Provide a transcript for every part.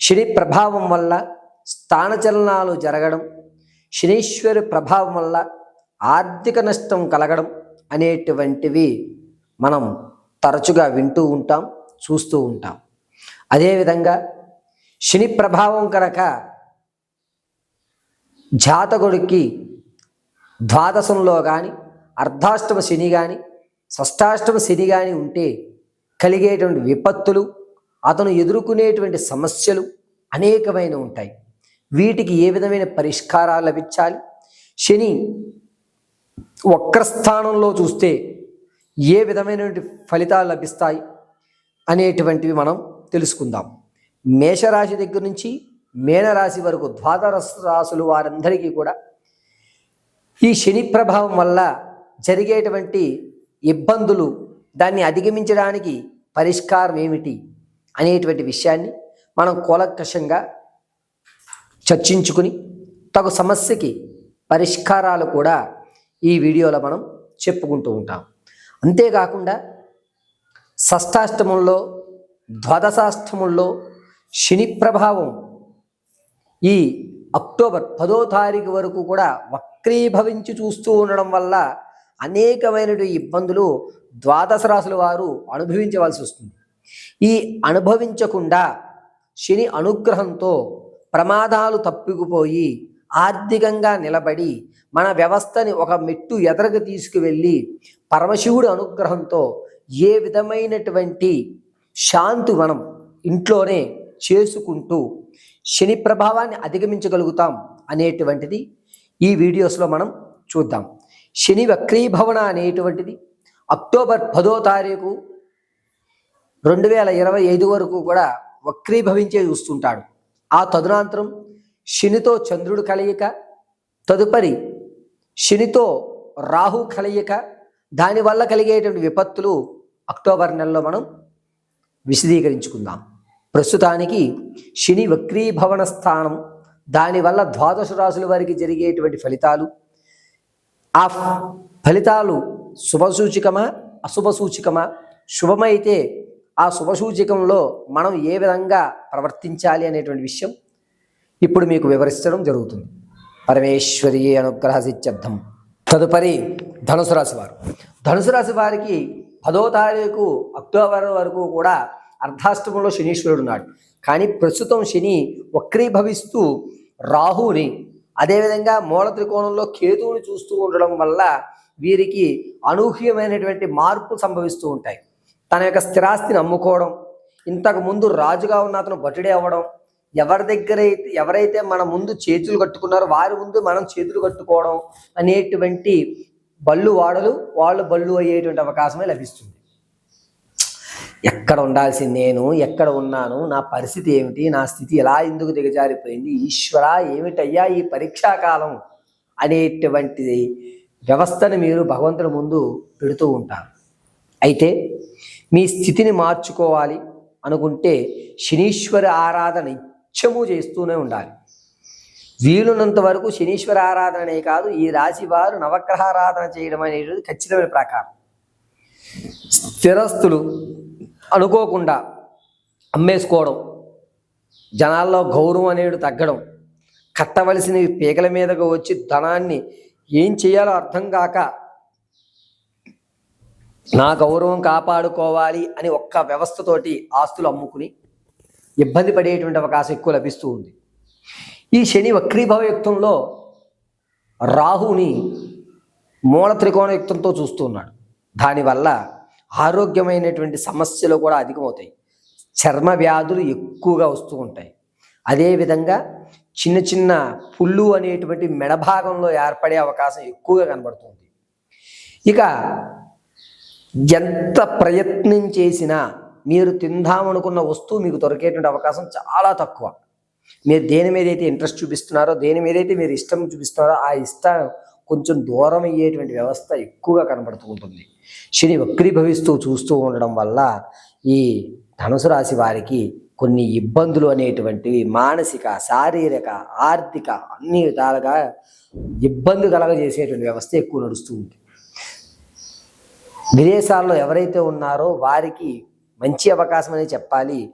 శని ప్రభావం వల్ల స్థానచలనాలు జరగడం శనీశ్వరి ప్రభావం వల్ల ఆర్థిక నష్టం కలగడం అనేటువంటివి మనం తరచుగా వింటూ ఉంటాం చూస్తూ ఉంటాం. అదేవిధంగా శని ప్రభావం కనుక జాతకుడికి ద్వాదశంలో కానీ అర్ధాష్టమ శని కానీ షష్టాష్టమ శని కానీ ఉంటే కలిగేటువంటి విపత్తులు అతను ఎదుర్కొనేటువంటి సమస్యలు అనేకమైన ఉంటాయి. వీటికి ఏ విధమైన పరిష్కారాలు లభించాలి? శని వక్రస్థానంలో చూస్తే ఏ విధమైనటువంటి ఫలితాలు లభిస్తాయి అనేటువంటివి మనం తెలుసుకుందాం. మేషరాశి దగ్గర నుంచి మేనరాశి వరకు ద్వాదశ రాశులు వారందరికీ కూడా ఈ శని ప్రభావం వల్ల జరిగేటువంటి ఇబ్బందులు దాన్ని అధిగమించడానికి పరిష్కారం ఏమిటి? అనేటువంటి విషయాన్ని మనం కూలకషంగా చర్చించుకుని తగు సమస్యకి పరిష్కారాలు కూడా ఈ వీడియోలో మనం చెప్పుకుంటూ ఉంటాం. అంతేకాకుండా షష్టాష్టమంలో ద్వాదశాష్టమంలో శని ప్రభావం ఈ అక్టోబర్ పదో తారీఖు వరకు కూడా వక్రీభవించి చూస్తూ ఉండడం వల్ల అనేకమైనటువంటి ఇబ్బందులు ద్వాదశ రాశుల వారు అనుభవించవలసి వస్తుంది. ఈ అనుభవించకుండా శని అనుగ్రహంతో ప్రమాదాలు తప్పిపోయి ఆర్థికంగా నిలబడి మన వ్యవస్థని ఒక మెట్టు ఎదరకు తీసుకువెళ్ళి పరమశివుడి అనుగ్రహంతో ఏ విధమైనటువంటి శాంతి మనం ఇంట్లోనే చేసుకుంటూ శని ప్రభావాన్ని అధిగమించగలుగుతాం అనేటువంటిది ఈ వీడియోస్లో మనం చూద్దాం. శని వక్రీభవన అనేటువంటిది అక్టోబర్ పదో తారీఖు రెండు వేల ఇరవై ఐదు వరకు కూడా వక్రీభవించే చూస్తుంటాడు. ఆ తదునాంతరం శనితో చంద్రుడు కలయిక తదుపరి శనితో రాహు కలయిక దానివల్ల కలిగేటువంటి విపత్తులు అక్టోబర్ నెలలో మనం విశదీకరించుకుందాం. ప్రస్తుతానికి శని వక్రీభవన స్థానం దానివల్ల ద్వాదశ రాశుల వారికి జరిగేటువంటి ఫలితాలు. ఆ ఫలితాలు శుభసూచికమా అశుభ సూచికమా శుభమైతే ఆ శుభసూచికంలో మనం ఏ విధంగా ప్రవర్తించాలి అనేటువంటి విషయం ఇప్పుడు మీకు వివరించడం జరుగుతుంది. పరమేశ్వరి అనుగ్రహ సిత్యర్థం తదుపరి ధనుసు రాశి వారు. ధనుసు రాశి వారికి పదో తారీఖు అక్టోబర్ వరకు కూడా అర్ధాష్టమంలో శనీశ్వరుడు ఉన్నాడు. కానీ ప్రస్తుతం శని వక్రీభవిస్తూ రాహుని అదేవిధంగా మూల త్రికోణంలో కేతువుని చూస్తూ ఉండడం వల్ల వీరికి అనూహ్యమైనటువంటి మార్పులు సంభవిస్తూ ఉంటాయి. తన యొక్క స్థిరాస్తిని అమ్ముకోవడం ఇంతకు ముందు రాజుగా ఉన్న అతను బటుడే అవ్వడం ఎవరి దగ్గర అయితే ఎవరైతే మన ముందు చేతులు కట్టుకున్నారో వారి ముందు మనం చేతులు కట్టుకోవడం అనేటువంటి బళ్ళు వాడలు వాళ్ళు బళ్ళు అయ్యేటువంటి అవకాశమే లభిస్తుంది. ఎక్కడ ఉండాల్సింది నేను ఎక్కడ ఉన్నాను నా పరిస్థితి ఏమిటి నా స్థితి ఎలా ఎందుకు దిగజారిపోయింది ఈశ్వర ఏమిటయ్యా ఈ పరీక్షా కాలం అనేటువంటిది వ్యవస్థను మీరు భగవంతుని ముందు పెడుతూ ఉంటారు. అయితే మీ స్థితిని మార్చుకోవాలి అనుకుంటే శనీశ్వర ఆరాధన నిత్యము చేస్తూనే ఉండాలి. వీలున్నంత వరకు శనీశ్వర ఆరాధననే కాదు ఈ రాశి వారు నవగ్రహ ఆరాధన చేయడం అనేది ఖచ్చితమైన ప్రకారం. స్థిరస్తులు అనుకోకుండా అమ్మేసుకోవడం జనాల్లో గౌరవం అనేది తగ్గడం కట్టవలసినవి పీకల మీదకు వచ్చి ధనాన్ని ఏం చేయాలో అర్థం కాక నా గౌరవం కాపాడుకోవాలి అని ఒక్క వ్యవస్థతోటి ఆస్తులు అమ్ముకుని ఇబ్బంది పడేటువంటి అవకాశం ఎక్కువ లభిస్తూ ఉంది. ఈ శని వక్రీభవ యుక్తంలో రాహుని మూల త్రికోణ యుక్తంతో చూస్తున్నాడు దానివల్ల ఆరోగ్యమైనటువంటి సమస్యలు కూడా అధికమవుతాయి. చర్మ వ్యాధులు ఎక్కువగా వస్తూ ఉంటాయి. అదేవిధంగా చిన్న చిన్న పుళ్ళు అనేటువంటి మెడ భాగంలో ఏర్పడే అవకాశం ఎక్కువగా కనబడుతుంది ఇక ఎంత ప్రయత్నం చేసినా మీరు తిందామనుకున్న వస్తువు మీకు దొరికేటువంటి అవకాశం చాలా తక్కువ. మీరు దేని మీద అయితే ఇంట్రెస్ట్ చూపిస్తున్నారో దేని మీద అయితే మీరు ఇష్టం చూపిస్తున్నారో ఆ ఇష్టం కొంచెం దూరం అయ్యేటువంటి వ్యవస్థ ఎక్కువగా కనబడుతూ ఉంటుంది. శని వక్రీభవిస్తూ చూస్తూ ఉండడం వల్ల ఈ ధనుసు రాశి వారికి కొన్ని ఇబ్బందులు అనేటువంటివి మానసిక శారీరక ఆర్థిక అన్ని విధాలుగా ఇబ్బంది కలగజేసేటువంటి వ్యవస్థ ఎక్కువ నడుస్తూ ఉంటుంది. విదేశాల్లో ఎవరైతే ఉన్నారో వారికి మంచి అవకాశం అని చెప్పాలి.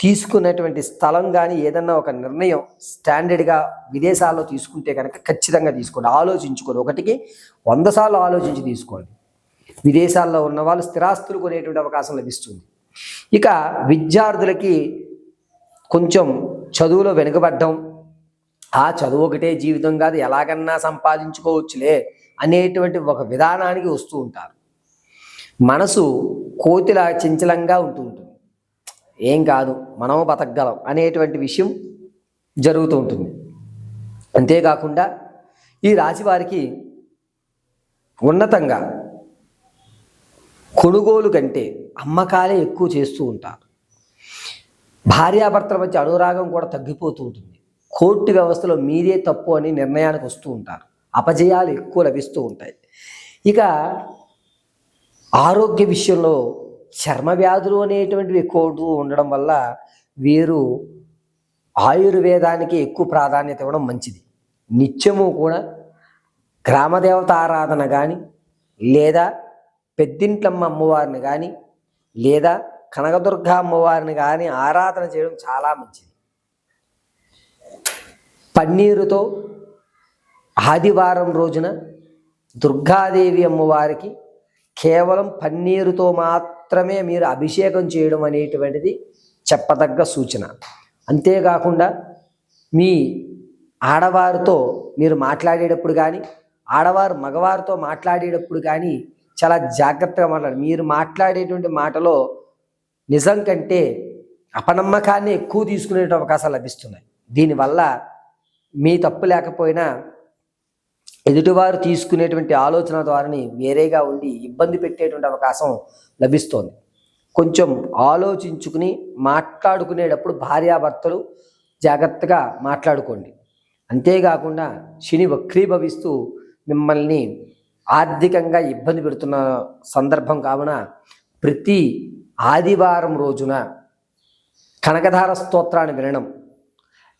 తీసుకున్నటువంటి స్థలం కానీ ఏదన్నా ఒక నిర్ణయం స్టాండర్డ్గా విదేశాల్లో తీసుకుంటే కనుక ఖచ్చితంగా తీసుకోండి. ఆలోచించుకోండి. ఒకటికి వంద సార్లు ఆలోచించి తీసుకోండి. విదేశాల్లో ఉన్న వాళ్ళు స్థిరాస్తులు కొనేటువంటి అవకాశం లభిస్తుంది. ఇక విద్యార్థులకి కొంచెం చదువులో వెనుకబడ్డం ఆ చదువు ఒకటే జీవితం కాదు ఎలాగన్నా సంపాదించుకోవచ్చులే అనేటువంటి ఒక విధానానికి వస్తూ ఉంటారు. మనసు కోతిలా చంచలంగా ఉంటూ ఉంటుంది. ఏం కాదు మనము బతకగలం అనేటువంటి విషయం జరుగుతూ ఉంటుంది. అంతేకాకుండా ఈ రాశి వారికి ఉన్నతంగా కొనుగోలు కంటే అమ్మకాలే ఎక్కువ చేస్తూ ఉంటారు. భార్యాభర్తల మధ్య అనురాగం కూడా తగ్గిపోతూ ఉంటుంది. కోర్టు వ్యవస్థలో మీరే తప్పు అని నిర్ణయానికి వస్తూ ఉంటారు. అపజయాలు ఎక్కువ లభిస్తూ ఉంటాయి. ఇక ఆరోగ్య విషయంలో చర్మ వ్యాధులు అనేటువంటివి ఎక్కువ ఉండడం వల్ల వీరు ఆయుర్వేదానికి ఎక్కువ ప్రాధాన్యత ఇవ్వడం మంచిది. నిత్యము కూడా గ్రామదేవత ఆరాధన కానీ లేదా పెద్దింట్లమ్మ అమ్మవారిని కానీ లేదా కనకదుర్గ అమ్మవారిని కానీ ఆరాధన చేయడం చాలా మంచిది. పన్నీరుతో ఆదివారం రోజున దుర్గాదేవి అమ్మవారికి కేవలం పన్నీరుతో మాత్రమే మీరు అభిషేకం చేయడం అనేటువంటిది చెప్పదగ్గ సూచన. అంతేకాకుండా మీ ఆడవారితో మీరు మాట్లాడేటప్పుడు కానీ ఆడవారు మగవారితో మాట్లాడేటప్పుడు కానీ చాలా జాగ్రత్తగా మాట్లాడాలి. మీరు మాట్లాడేటువంటి మాటలో నిజం కంటే అపనమ్మకాన్ని ఎక్కువ తీసుకునే అవకాశాలు లభిస్తున్నాయి. దీనివల్ల మీ తప్పు లేకపోయినా ఎదుటివారు తీసుకునేటువంటి ఆలోచన ద్వారాని వేరేగా ఉండి ఇబ్బంది పెట్టేటువంటి అవకాశం లభిస్తోంది. కొంచెం ఆలోచించుకుని మాట్లాడుకునేటప్పుడు భార్యాభర్తలు జాగ్రత్తగా మాట్లాడుకోండి. అంతేకాకుండా శని వక్రీభవిస్తూ మిమ్మల్ని ఆర్థికంగా ఇబ్బంది పెడుతున్న సందర్భం కావున ప్రతి ఆదివారం రోజున కనకధార స్తోత్రాన్ని వినడం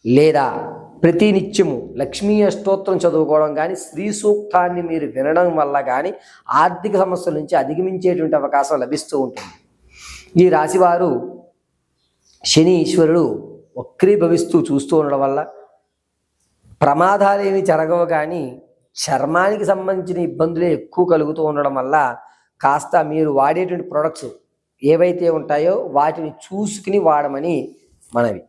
లేదా ప్రతి నిత్యము లక్ష్మీ అష్టోత్తరం చదువుకోవడం కానీ స్త్రీ సూక్తాన్ని మీరు వినడం వల్ల కానీ ఆర్థిక సమస్యల నుంచి అధిగమించేటువంటి అవకాశం లభిస్తూ ఉంటుంది. ఈ రాశివారు శని ఈశ్వరుడు వక్రీభవిస్తూ చూస్తూ ఉండడం వల్ల ప్రమాదాలు ఏమి జరగవు కానీ చర్మానికి సంబంధించిన ఇబ్బందులే ఎక్కువ కలుగుతూ ఉండడం వల్ల కాస్త మీరు వాడేటువంటి ప్రొడక్ట్స్ ఏవైతే ఉంటాయో వాటిని చూసుకుని వాడమని మనవి.